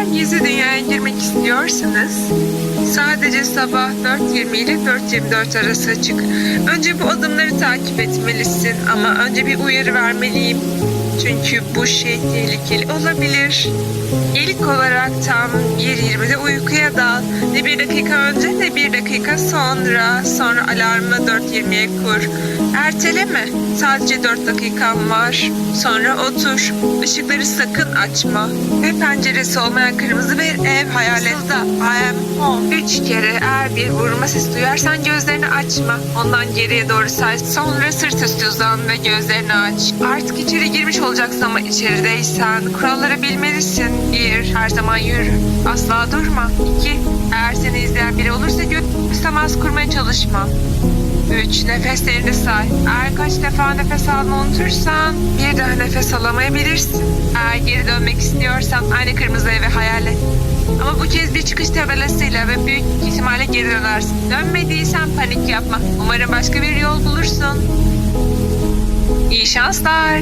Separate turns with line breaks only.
Eğer gizli dünyaya girmek istiyorsanız sadece sabah 4.20 ile 4.24 arası açık. Önce bu adımları takip etmelisin ama önce bir uyarı vermeliyim. Çünkü bu şey tehlikeli olabilir. İlk olarak tam 1.20'de uykuya dal. Ne bir dakika önce ne bir dakika sonra. Sonra alarmı 4.20'ye kur. Erteleme. Sadece 4 dakikan var. Sonra otur. Işıkları sakın açma. Ve penceresi olmayan kırmızı bir ev hayal et. I am home. Üç kere eğer bir vurma sesi duyarsan gözlerini açma. Ondan geriye doğru say. Sonra sırt üstü uzan ve gözlerini aç. Artık içeri girmiş olacaksın ama içerideysen kuralları bilmelisin. Bir, her zaman yürü. Asla durma. İki, eğer seni izleyen biri olursa göz temas kurmaya çalışma. 3. Nefeslerini say. Eğer kaç defa nefes almayı unutursan bir daha nefes alamayabilirsin. Eğer geri dönmek istiyorsan aynı kırmızı evi hayal et. Ama bu kez bir çıkış tabelasıyla ve büyük ihtimalle geri dönersin. Dönmediysen panik yapma. Umarım başka bir yol bulursun. İyi şanslar.